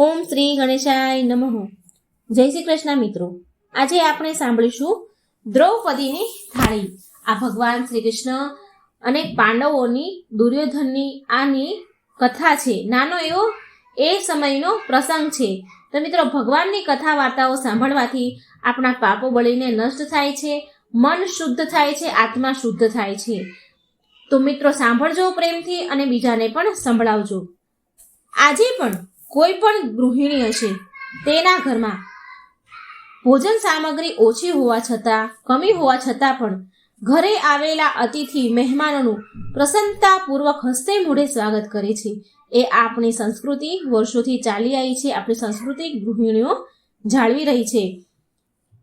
ઓમ શ્રી ગણેશાય નમઃ. જય શ્રી કૃષ્ણ મિત્રો. આજે આપણે સાંભળીશું દ્રૌપદીની થાળી. આ ભગવાન શ્રી કૃષ્ણ અને પાંડવોની દુર્યોધનની આની કથા છે. નાનો એવો એ સમયનો પ્રસંગ છે. તો મિત્રો, ભગવાનની કથા વાર્તાઓ સાંભળવાથી આપણા પાપો બળીને નષ્ટ થાય છે, મન શુદ્ધ થાય છે, આત્મા શુદ્ધ થાય છે. તો મિત્રો, સાંભળજો પ્રેમથી અને બીજાને પણ સંભળાવજો. આજે પણ કોઈ પણ ગૃહિણી હશે તેના ઘરમાં ભોજન સામગ્રી ઓછી હોવા છતાં, કમી હોવા છતાં પણ ઘરે આવેલા અતિથિ મહેમાનોનું પ્રસન્નતાપૂર્વક હસ્તે મૂળે સ્વાગત કરે છે. એ આપણી સંસ્કૃતિ વર્ષોથી ચાલી આવી છે, આપણી સંસ્કૃતિ ગૃહિણીઓ જાળવી રહી છે.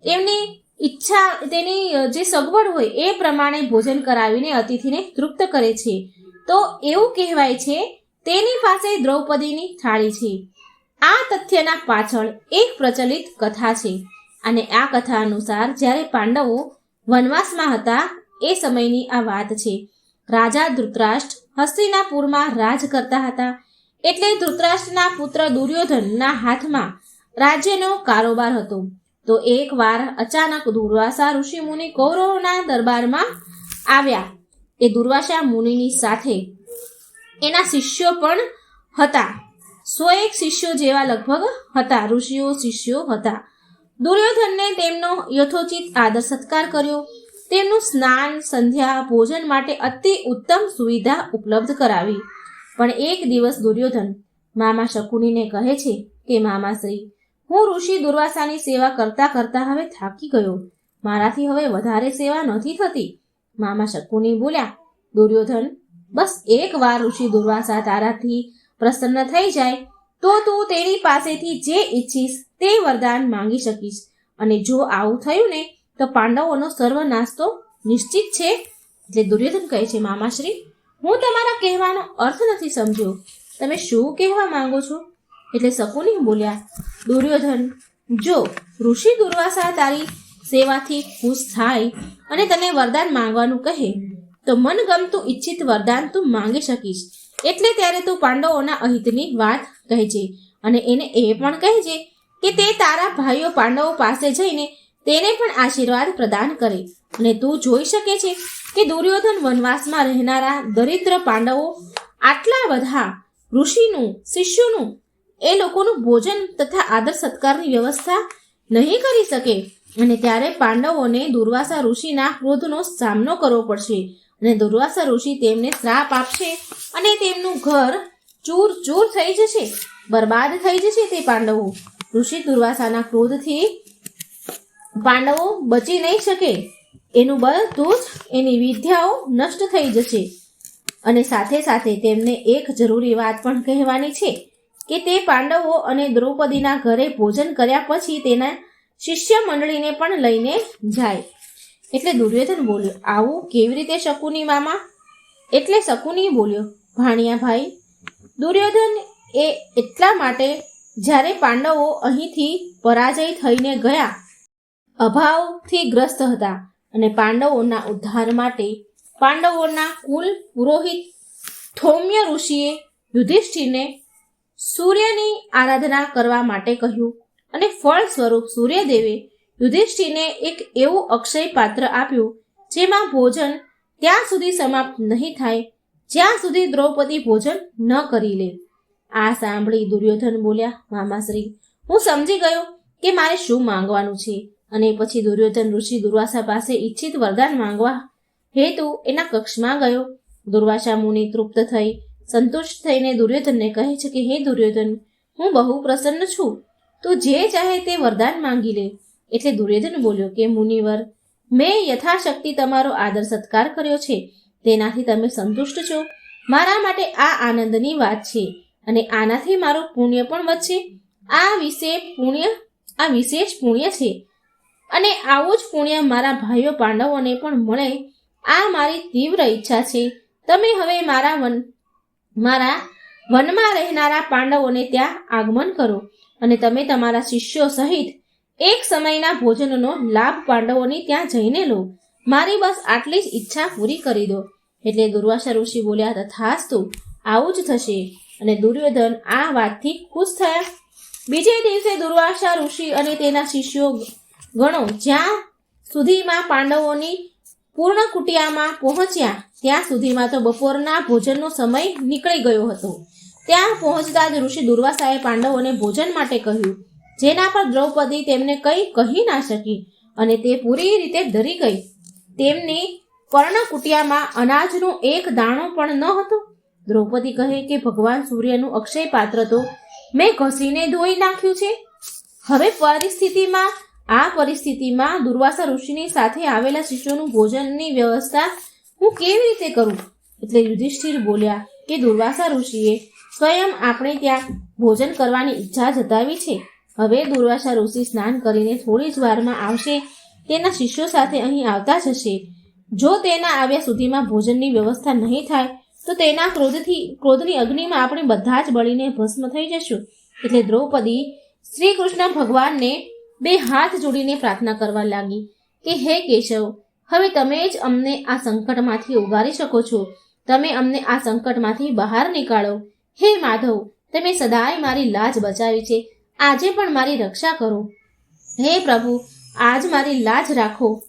એમની ઈચ્છા, તેની જે સગવડ હોય એ પ્રમાણે ભોજન કરાવીને અતિથિને તૃપ્ત કરે છે. તો એવું કહેવાય છે તેની પાસે દ્રૌપદીની થાળી છે. આ તથ્યના પાછળ એક પ્રચલિત કથા છે અને આ કથા અનુસાર જ્યારે પાંડવો વનવાસમાં હતા, એ સમયની આ વાત છે. રાજા ધૃતરાષ્ટ્ર હસ્તિનાપુરમાં રાજ કરતા હતા એટલે ધૃતરાષ્ટ્રના પુત્ર દુર્યોધનના હાથમાં રાજ્યનો કારોબાર હતો. તો એકવાર અચાનક દુર્વાસા ઋષિ મુનિ કૌરવના દરબારમાં આવ્યા. એ દુર્વાસા મુનિની સાથે એના શિષ્યો પણ હતા. સો એક શિષ્યો જેવા લગભગ હતા. ઋષિઓ શિષ્યો હતા. દુર્યોધનને તેમનો યથોચિત આદર સત્કાર કર્યો. તેમનું સ્નાન, સંધ્યા, ભોજન માટે અતિ ઉત્તમ સુવિધા ઉપલબ્ધ કરાવી. પણ એક દિવસ દુર્યોધન મામા શકુનીને કહે છે કે, મામાશ્રી, હું ઋષિ દુર્વાસાની સેવા કરતા કરતા હવે થાકી ગયો. મારાથી હવે વધારે સેવા નથી થતી. મામા શકુની બોલ્યા, દુર્યોધન બસ એક વાર ઋષિ દુર્વાસા તારાથી પ્રસન્ન થઈ જાય, તો તું તેની પાસેથી જે ઈચ્છીશ તે વરદાન માંગી શકીશ. અને જો આવું થયું ને, તો પાંડવોનો સર્વનાશ તો નિશ્ચિત છે. એટલે દુર્યોધન કહે છે, મામાશ્રી, હું તમારા કહેવાનો અર્થ નથી સમજ્યો. તમે શું કહેવા માંગો છો? એટલે શકુની બોલ્યા, દુર્યોધન, જો ઋષિ દુર્વાસા તારી સેવાથી ખુશ થાય અને તને વરદાન માંગવાનું કહે તો મનગમતું ઈચ્છિત વરદાન તું માંગી શકીશ. એટલે ત્યારે તું પાંડવોના અહિતની વાત કહેજે અને એને એ પણ કહેજે કે તે તારા ભાઈઓ પાંડવો પાસે જઈને તેને પણ આશીર્વાદ પ્રદાન કરે. અને તું જોઈ શકે છે કે દુર્યોધન વનવાસમાં રહેનારા દરિદ્ર પાંડવો આટલા બધા ઋષિનું, શિષ્યોનું એ લોકોનું ભોજન તથા આદર સત્કારની વ્યવસ્થા નહીં કરી શકે. અને ત્યારે પાંડવોને દુર્વાસા ઋષિના ક્રોધનો સામનો કરવો પડશે. અને દુર્વાસા ઋષિ તેમને શ્રાપ આપશે અને તેમનું ઘર ચૂર ચૂર થઈ જશે, બરબાદ થઈ જશે તે પાંડવો. ઋષિ દુર્વાસાના ક્રોધથી પાંડવો બચી નહીં શકે. એનું બધું જ એની વિદ્યાઓ નષ્ટ થઈ જશે. અને સાથે સાથે તેમને એક જરૂરી વાત પણ કહેવાની છે કે તે પાંડવો અને દ્રૌપદીના ઘરે ભોજન કર્યા પછી તેના શિષ્ય મંડળીને પણ લઈને જાય. એટલે દુર્યોધન બોલ્યો, આવું, કેવી રીતે શકુની મામા? એટલે શકુની બોલ્યો, ભાણિયા ભાઈ, દુર્યોધન એ એટલા માટે જ્યારે પાંડવો અહીંથી પરાજય થઈને ગયા, અભાવથી ગ્રસ્ત હતા અને પાંડવોના ઉદ્ધાર માટે પાંડવોના કુલ પુરોહિત થૌમ્ય ઋષિએ યુધિષ્ઠિરને સૂર્યની આરાધના કરવા માટે કહ્યું અને ફળ સ્વરૂપ સૂર્યદેવે યુધિષ્ઠિરને એક એવું અક્ષય પાત્ર આપ્યું, જેમાં ભોજન ત્યાં સુધી સમાપ્ત નહીં થાય, જ્યાં સુધી દ્રૌપદી ભોજન ન કરી લે. આ સાંભળી દુર્યોધન બોલ્યા મામાશ્રી હું સમજી ગયો કે મારે શું માંગવાનું છે અને પછી દુર્યોધન ઋષિ દુર્વાસા પાસે ઈચ્છિત વરદાન માંગવા હેતુ એના કક્ષમાં ગયો. દુર્વાસા મુનિ તૃપ્ત થઈ, સંતુષ્ટ થઈને દુર્યોધનને કહે છે કે, હે દુર્યોધન, હું બહુ પ્રસન્ન છું. તું જે ચાહે તે વરદાન માંગી લે. એટલે દુર્યોધન બોલ્યો કે, મુનિવર, મેં યથાશક્તિ તમારો આદર સત્કાર કર્યો છે. તેનાથી તમે સંતુષ્ટ છો. મારા માટે આ આનંદની વાત છે અને આનાથી મારું પુણ્ય પણ વધશે. આ વિશે પુણ્ય, આ વિશેષ પુણ્ય છે. અને આવું જ પુણ્ય મારા ભાઈઓ પાંડવોને પણ મળે. આ મારી તીવ્ર ઈચ્છા છે. તમે હવે મારા વન, મારા વનમાં રહેનારા પાંડવોને ત્યાં આગમન કરો અને તમે તમારા શિષ્યો સહિત એક સમયના ભોજનનો લાભ પાંડવોની ત્યાં જઈને લો. મારી બસ આટલી જ ઈચ્છા પૂરી કરી દો. એટલે દુર્વાસા ઋષિ બોલ્યા, તથાસ્તુ, આવું જ થશે. અને દુર્યોધન આ વાતથી ખુશ થયા. બીજે દિવસે દુર્વાસા ઋષિ અને તેના શિષ્યો ગણો જ્યાં સુધીમાં પાંડવોની પૂર્ણ કુટિયામાં પહોંચ્યા, ત્યાં સુધીમાં તો બપોરના ભોજનનો સમય નીકળી ગયો હતો. ત્યાં પહોંચતા જ ઋષિ દુર્વાસાએ પાંડવોને ભોજન માટે કહ્યું જેના પર દ્રૌપદી તેમને કંઈ કહી ના શકી અને તે પૂરી રીતે ડરી ગઈ. તેમની પર્ણકુટિયામાં અનાજનો એક દાણો પણ ન હતો. દ્રૌપદી કહે કે ભગવાન સૂર્યનું અક્ષય પાત્ર તો મેં ઘસીને ધોઈ નાખ્યું છે. હવે પરિસ્થિતિમાં, આ પરિસ્થિતિમાં દુર્વાસા ઋષિની સાથે આવેલા શિષ્યોનું ભોજનની વ્યવસ્થા હું કેવી રીતે કરું? એટલે યુધિષ્ઠિર બોલ્યા કે દુર્વાસા ઋષિએ સ્વયં આપણે ત્યાં ભોજન કરવાની ઈચ્છા જતાવી છે. હવે દુર્વાસા ઋષિ સ્નાન કરીને થોડી જ વારમાં આવશે. તેના શિષ્યો સાથે અહીં આવતા જ હશે જો તેના આવ્યા સુધીમાં ભોજનની વ્યવસ્થા નહીં થાય, તો તેના ક્રોધથી, ક્રોધની અગ્નિમાં આપણે બધા જ બળીને ભસ્મ થઈ જશું. એટલે દ્રૌપદી શ્રી કૃષ્ણ ભગવાનને બે હાથ જોડીને પ્રાર્થના કરવા લાગી કે, હે કેશવ, હવે તમે જ અમને આ સંકટમાંથી ઉગારી શકો છો. તમે અમને આ સંકટમાંથી બહાર નીકાળો. હે માધવ, તમે સદાય મારી લાજ બચાવી છે. આજે પણ મારી રક્ષા કરો. હે પ્રભુ, આજ મારી લાજ રાખો.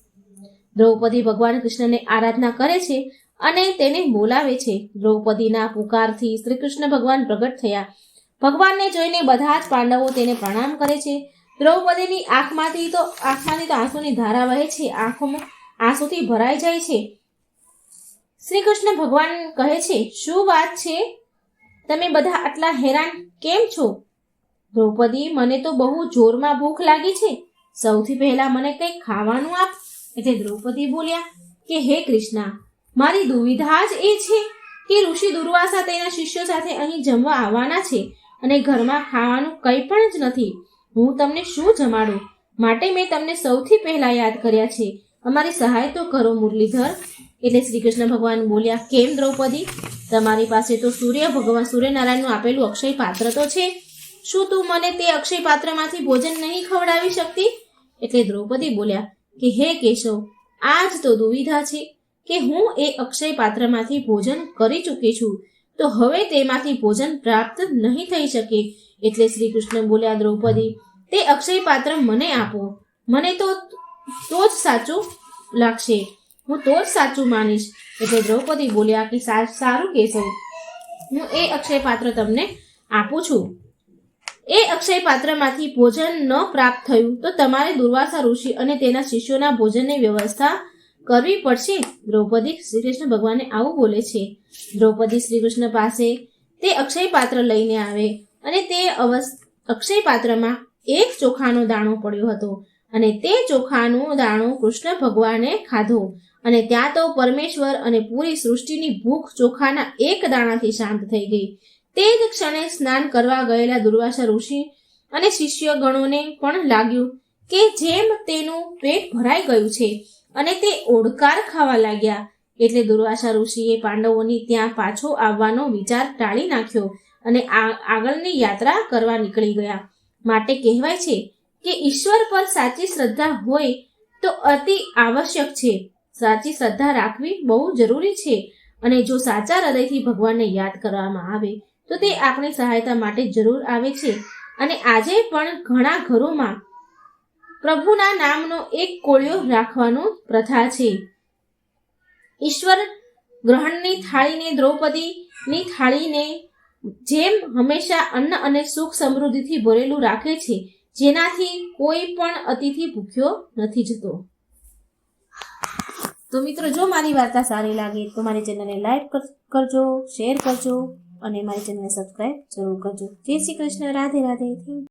દ્રૌપદી ભગવાન કૃષ્ણને આરાધના કરે છે અને તેને બોલાવે છે. દ્રૌપદીના પુકારથી શ્રી કૃષ્ણ ભગવાન પ્રગટ થયા. ભગવાનને જોઈને બધા જ પાંડવો તેને પ્રણામ કરે છે. દ્રૌપદીની આંખમાંથી તો આંખમાંથી તો આંસુની ધારા વહે છે. આંખોમાં આંસુથી ભરાઈ જાય છે. શ્રી કૃષ્ણ ભગવાન કહે છે, શું વાત છે? તમે બધા આટલા હેરાન કેમ છો? દ્રૌપદી, મને તો બહુ જોરમાં ભૂખ લાગી છે. સૌથી પહેલા મને કંઈક ખાવાનું આપ. એટલે દ્રૌપદી બોલ્યા કે, હે કૃષ્ણ, મારી દુવિધા જ એ છે કે ઋષિ દુર્વાસા તેના શિષ્યો સાથે અહીં જમવા આવવાના છે અને ઘરમાં ખાવાનું કંઈ પણ જ નથી. હું તમને શું જમાડું? માટે મેં તમને સૌથી પહેલા યાદ કર્યા છે. અમારી સહાય તો કરો, મુરલીધર. એટલે શ્રી કૃષ્ણ ભગવાન બોલ્યા, કેમ દ્રૌપદી? તમારી પાસે તો સૂર્ય ભગવાન સૂર્યનારાયણનું આપેલું અક્ષય પાત્ર તો છે. શું તું મને તે અક્ષય પાત્રમાંથી ભોજન નહીં ખવડાવી શકતી? એટલે દ્રૌપદી બોલ્યા, કે હે કેશવ આ જ તો દુવિધા છે કે હું એ અક્ષય પાત્રમાંથી ભોજન કરી ચૂકી છું, તો હવે તેમાંથી ભોજન પ્રાપ્ત નહીં થઈ શકે. એટલે શ્રી કૃષ્ણ બોલ્યા, દ્રૌપદી, તે અક્ષય પાત્ર મને આપો. મને તો તો જ સાચું લાગશે. હું તો જ સાચું માનીશ. એટલે દ્રૌપદી બોલ્યા, કે સારું કેશવ, હું એ અક્ષય પાત્ર તમને આપું છું. એ અક્ષય પાત્રમાંથી ભોજન ન પ્રાપ્ત થયું તો તમારે દુર્વાસા ઋષિ અને તેના શિષ્યોના ભોજનની વ્યવસ્થા કરવી પડશે. દ્રૌપદી શ્રી કૃષ્ણ ભગવાનને આવું બોલે છે. દ્રૌપદી શ્રી કૃષ્ણ પાસે તે અક્ષય પાત્ર લઈને આવે અને તે અવસ અક્ષય પાત્રમાં એક ચોખાનો દાણો પડ્યો હતો અને તે ચોખાનો દાણો કૃષ્ણ ભગવાને ખાધો અને ત્યાં તો પરમેશ્વર અને પૂરી સૃષ્ટિની ભૂખ ચોખાના એક દાણાથી શાંત થઈ ગઈ. તે જ ક્ષણે સ્નાન કરવા ગયેલા દુર્વાસા ઋષિ અને શિષ્ય ગણોને પણ લાગ્યું કે જેમ તેનું પેટ ભરાઈ ગયું છે અને તે ઓડકાર ખાવા લાગ્યા, એટલે દુર્વાસા ઋષિએ પાંડવોની ત્યાં પાછો આવવાનો વિચાર ટાળી નાખ્યો અને આગળની યાત્રા કરવા નીકળી ગયા. માટે કહેવાય છે કે ઈશ્વર પર સાચી શ્રદ્ધા હોય તો અતિ આવશ્યક છે. સાચી શ્રદ્ધા રાખવી બહુ જરૂરી છે અને જો સાચા હૃદયથી ભગવાનને યાદ કરવામાં આવે તો તે આપણી સહાયતા માટે જરૂર આવે છે. અને આજે પણ ઘણા ઘરોમાં પ્રભુના નામનો એક કોળિયો રાખવાનો પ્રથા છે. ઈશ્વર ગ્રહણની થાળીને, દ્રૌપદીની થાળીને જેમ હંમેશા અન્ન અને સુખ સમૃદ્ધિથી ભરેલું રાખે છે, જેનાથી કોઈ પણ અતિથિ ભૂખ્યો નથી જતો. તો મિત્રો, જો મારી વાર્તા સારી લાગે તો મારી ચેનલને લાઈક કરજો, શેર કરજો. અને મારી ચેનલને સબસ્ક્રાઈબ જરૂર કરજો. જય શ્રી કૃષ્ણ. રાધે રાધે. થેન્ક